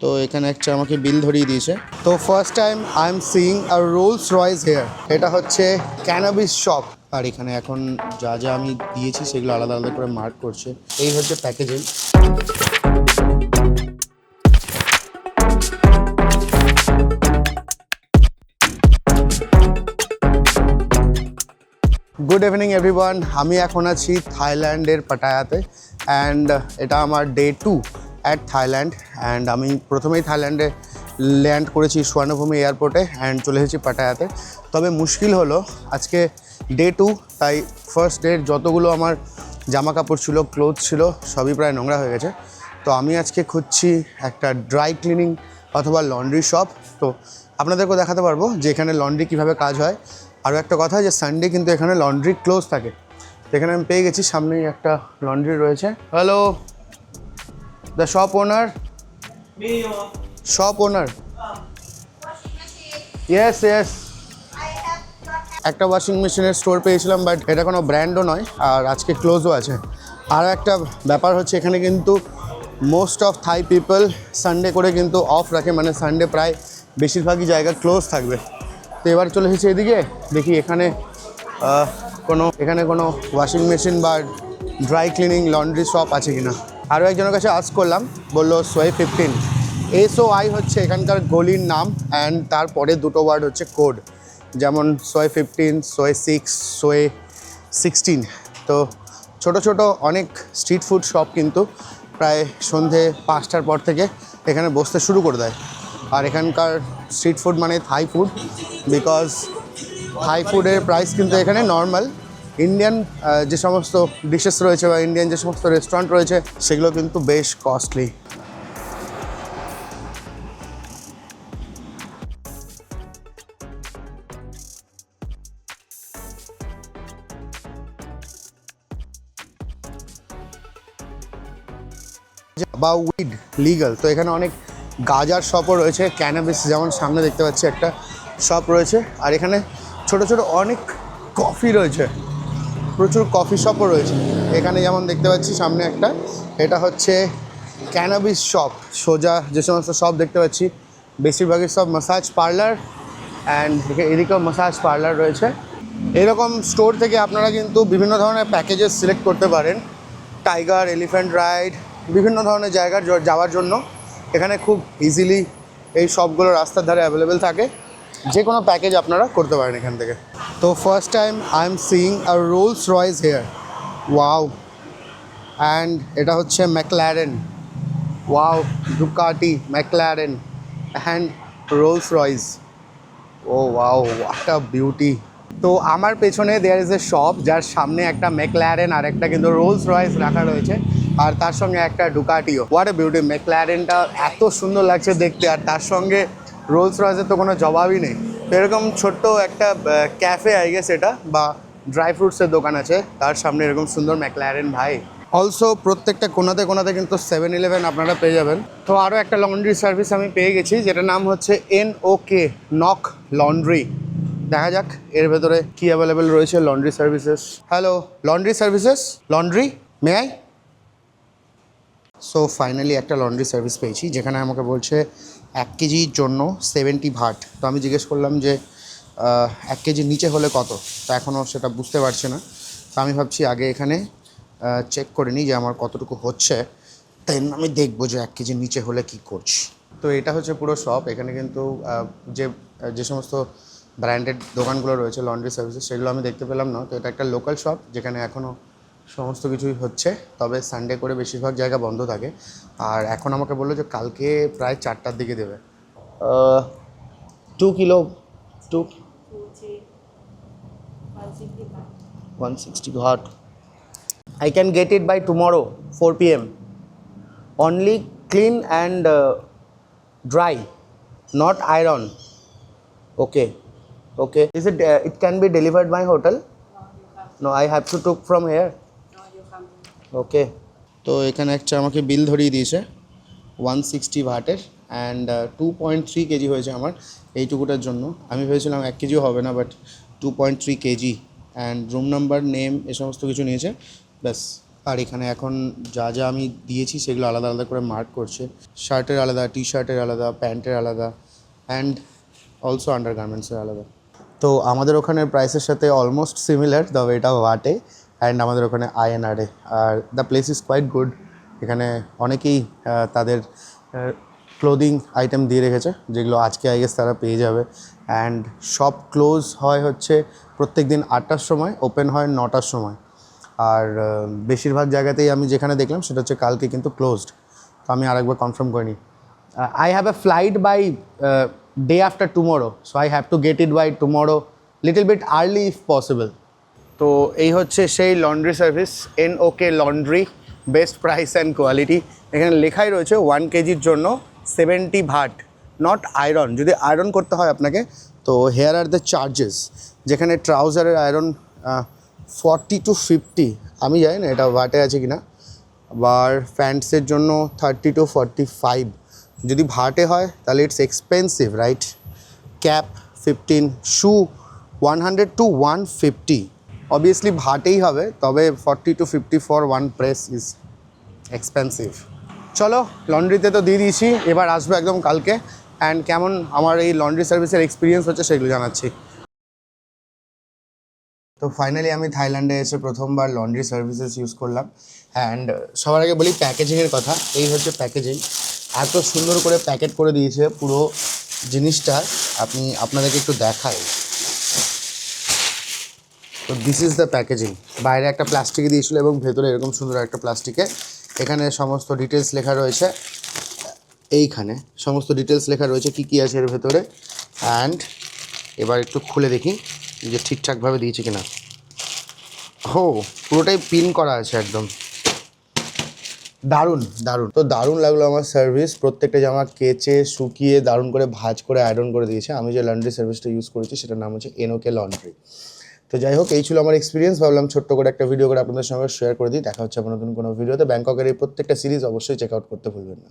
তো এখানে একটা আমাকে বিল ধরিয়ে দিয়েছে। তো first time I am seeing a Rolls Royce here এটা হচ্ছে ক্যানাবিস শপ আর এখানে এখন যা যা আমি দিয়েছি সেগুলো আলাদা আলাদা করে মার্ক করছে। এই হচ্ছে প্যাকেজিং গুড ইভিনিং এভরিওয়ান আমি এখন আছি থাইল্যান্ডের পাটায়াতে। অ্যান্ড এটা আমার day two at Thailand and আমি প্রথমেই থাইল্যান্ডে ল্যান্ড করেছি স্বর্ণভূমি এয়ারপোর্টে অ্যান্ড চলে এসেছি পাটায়াতে। তবে মুশকিল হলো, আজকে ডে টু তাই ফার্স্ট ডের যতগুলো আমার জামা কাপড় ছিল ক্লোথ ছিল, সবই প্রায় নোংরা হয়ে গেছে। তো আমি আজকে খুঁজছি একটা ড্রাই ক্লিনিং অথবা লন্ড্রি শপ তো আপনাদেরকেও দেখাতে পারব যে এখানে লন্ড্রি কীভাবে কাজ হয়। আরও একটা কথা যে সানডে কিন্তু এখানে লন্ড্রি ক্লোজ থাকে। এখানে আমি পেয়ে গেছি, সামনেই একটা লন্ড্রি রয়েছে। Hello the shop owner shop owner yes yes একটা ওয়াশিং মেশিনের স্টোর পেয়েছিলাম বাট এটা কোনো ব্র্যান্ডও নয়, আর আজকে ক্লোজও আছে। আর একটা ব্যাপার হচ্ছে, এখানে কিন্তু most of Thai people Sunday করে কিন্তু অফ রাখে মানে সানডে প্রায় বেশিরভাগই জায়গা ক্লোজ থাকবে। তো এবার চলে এসেছি এদিকে, দেখি এখানে কোনো এখানে কোনো ওয়াশিং মেশিন বা ড্রাই ক্লিনিং লন্ড্রি শপ আছে কি না আরও একজনের কাছে আজ করলাম, বলল সোয়ে ফিফটিন এসও আই হচ্ছে এখানকার গলির নাম অ্যান্ড তারপরে দুটো ওয়ার্ড হচ্ছে কোড যেমন সোয়ে ফিফটিন সোয়ে সিক্স সোয়ে সিক্সটিন তো ছোট ছোট অনেক স্ট্রিট ফুড শপ কিন্তু প্রায় সন্ধে পাঁচটার পর থেকে এখানে বসতে শুরু করে দেয়। আর এখানকার স্ট্রিট ফুড মানে থাই ফুড বিকজ থাই ফুডের প্রাইস কিন্তু এখানে নর্মাল ইন্ডিয়ান যে সমস্ত ডিশেস রয়েছে বা ইন্ডিয়ান যে সমস্ত রেস্টুরেন্ট রয়েছে, সেগুলো কিন্তু বেশ কস্টলি বা উইড লিগাল তো এখানে অনেক গাজার শপও রয়েছে ক্যানাবিস যেমন সামনে দেখতে পাচ্ছি একটা শপ রয়েছে। আর এখানে ছোট ছোট অনেক কফি রয়েছে। প্রচুর কফি শপও রয়েছে। এখানে যেমন দেখতে পাচ্ছি সামনে একটা, এটা হচ্ছে ক্যানাবিস শপ সোজা যে সমস্ত শপ দেখতে পাচ্ছি। বেশিরভাগই সব মাসাজ পার্লার অ্যান্ড এদিকেও মাসাজ পার্লার রয়েছে। এরকম স্টোর থেকে আপনারা কিন্তু বিভিন্ন ধরনের প্যাকেজেস সিলেক্ট করতে পারেন। টাইগার এলিফ্যান্ট রাইড বিভিন্ন ধরনের জায়গার যাওয়ার জন্য। এখানে খুব ইজিলি এই সবগুলো রাস্তার ধারে অ্যাভেলেবেল থাকে। যে কোনো প্যাকেজ আপনারা করতে পারেন এখান থেকে। তো first time I am seeing a Rolls Royce here wow and এটা হচ্ছে McLaren wow Ducati McLaren and Rolls Royce O wow what a beauty তো আমার পেছনে দেয়ার ইজ এ শপ যার সামনে একটা ম্যাকল্যারেন আর একটা কিন্তু রোলস রয়েস রাখা রয়েছে। আর তার সঙ্গে একটা ডুকাটিও হোয়াট এ বিউটি ম্যাকল্যারেনটা এত সুন্দর লাগছে দেখতে। আর তার সঙ্গে রোলস রয়েসের তো কোনো জবাবই নেই। তো এরকম ছোট্ট একটা ক্যাফে আই গেস এটা, বা ড্রাই ফ্রুটসের দোকান আছে। তার সামনে এরকম সুন্দর ম্যাকল্যারেন ভাই। অলসো প্রত্যেকটা কোনাতে কোনাতে কিন্তু সেভেন ইলেভেন আপনারা পেয়ে যাবেন। তো আরও একটা লন্ড্রি সার্ভিস আমি পেয়ে গেছি, যেটার নাম হচ্ছে N O K knock laundry দেখা যাক, এর ভেতরে কি অ্যাভেলেবেল রয়েছে laundry services hello laundry services laundry may I so finally একটা লন্ড্রি সার্ভিস পেয়েছি, যেখানে আমাকে বলছে এক কেজির জন্য সেভেন্টি ভাট। তো আমি জিজ্ঞেস করলাম যে এক কেজির নিচে হলে কত? তো এখনও সেটা বুঝতে পারছে না। তো আমি ভাবছি আগে এখানে চেক করে নিই যে আমার কতটুকু হচ্ছে। দেন আমি দেখব যে এক কেজির নিচে হলে কি করছি। তো এটা হচ্ছে পুরো শপ এখানে কিন্তু যে যে সমস্ত ব্র্যান্ডেড দোকানগুলো রয়েছে লন্ড্রি সার্ভিসেস সেগুলো আমি দেখতে পেলাম না। তো এটা একটা লোকাল শপ যেখানে এখনও সমস্ত কিছুই হচ্ছে, তবে সানডে করে বেশিরভাগ জায়গা বন্ধ থাকে। আর এখন আমাকে বলল যে কালকে প্রায় চারটার দিকে দেবে। Two kilo to one sixty ঘট। I can get it by tomorrow four P M only clean and dry not iron okay okay is it it can be delivered my hotel no I have to took from here okay তো এখানে একটা আমাকে bill ধরিয়ে দিয়েছে one sixty ভাটের and two point three KG হয়েছে আমার এইটুকুটার জন্য। আমি ভেবেছিলাম এক কেজিও হবে না but two point three KG. And room number name এ সমস্ত কিছু নিয়েছে। ব্যাস, আর এখানে এখন যা যা আমি দিয়েছি সেগুলো আলাদা আলাদা করে মার্ক করছে। শার্টের আলাদা টি শার্টের আলাদা, প্যান্টের আলাদা অ্যান্ড অলসো আন্ডার গার্মেন্টসের আলাদা। তো আমাদের ওখানে প্রাইসের সাথে অলমোস্ট সিমিলার তবে এটা ওয়াটে অ্যান্ড আমাদের ওখানে আইএনআরে আর the place is quite good এখানে অনেকেই তাদের ক্লোদিং আইটেম দিয়ে রেখেছে, যেগুলো আজকে আই গেস তারা পেয়ে যাবে। অ্যান্ড সব ক্লোজ হয় হচ্ছে প্রত্যেক দিন আটটার সময় ওপেন হয় নটার সময়। আর বেশিরভাগ জায়গাতেই আমি যেখানে দেখলাম, সেটা হচ্ছে কালকে কিন্তু ক্লোজড তো আমি আরেকবার কনফার্ম করিনি I have a flight by day after tomorrow so I have to get it by tomorrow little bit early if possible তো এই হচ্ছে সেই laundry service N OK laundry best price and quality এখানে লেখাই রয়েছে one কেজির জন্য seventy baht not iron যদি আয়রন করতে হয় আপনাকে, তো হেয়ার আর দ্য চার্জেস যেখানে ট্রাউজারের আয়রন ফর্টি টু ফিফটি আমি জানি না এটা ভাটে আছে কি না আবার প্যান্টসের জন্য থার্টি টু ফর্টি ফাইভ যদি ভাটে হয়, তাহলে it's expensive right cap fifteen shoe one hundred to one fifty obviously ভাটেই হবে, তবে forty to fifty for one press is expensive চলো লন্ড্রিতে তো দিয়ে দিয়েছি, এবার আসব একদম কালকে। অ্যান্ড কেমন আমার এই লন্ড্রি সার্ভিসের এক্সপিরিয়েন্স হচ্ছে সেগুলো জানাচ্ছি। তো ফাইনালি আমি থাইল্যান্ডে এসে প্রথমবার লন্ড্রি সার্ভিসেস ইউজ করলাম। অ্যান্ড সবার আগে বলি প্যাকেজিংয়ের কথা, এই হচ্ছে প্যাকেজিং এত সুন্দর করে প্যাকেট করে দিয়েছে পুরো জিনিসটা, আপনি, আপনাদেরকে একটু দেখাই। তো দিস ইজ দ্য প্যাকেজিং বাইরে একটা প্লাস্টিকে দিয়েছিল এবং ভেতরে এরকম সুন্দর একটা প্লাস্টিকে এখানে সমস্ত ডিটেলস লেখা রয়েছে। এইখানে সমস্ত ডিটেলস লেখা রয়েছে কী কী আছে এর ভেতরে। অ্যান্ড এবার একটু খুলে দেখি যে ঠিকঠাকভাবে দিয়েছে কিনা। হো পুরোটাই পিন করা আছে একদম। দারুণ দারুণ। তো দারুণ লাগল আমার সার্ভিস প্রত্যেকটা জামা কেচে, শুকিয়ে, দারুণ করে ভাজ করে আয়রন করে দিয়েছে। আমি যে লন্ড্রি সার্ভিসটা ইউজ করেছি, সেটার নাম হচ্ছে এনোকে লন্ড্রি তো যাই হোক, এই ছিল আমার এক্সপিরিয়েন্স ভাবলাম ছোট্ট করে একটা ভিডিও করে আপনাদের সঙ্গে শেয়ার করে দিই। দেখা হচ্ছে আপনার নতুন কোনো ভিডিওতে ব্যাংককের এই প্রত্যেকটা সিরিজ অবশ্যই চেক আউট করতে ভুলবেন না।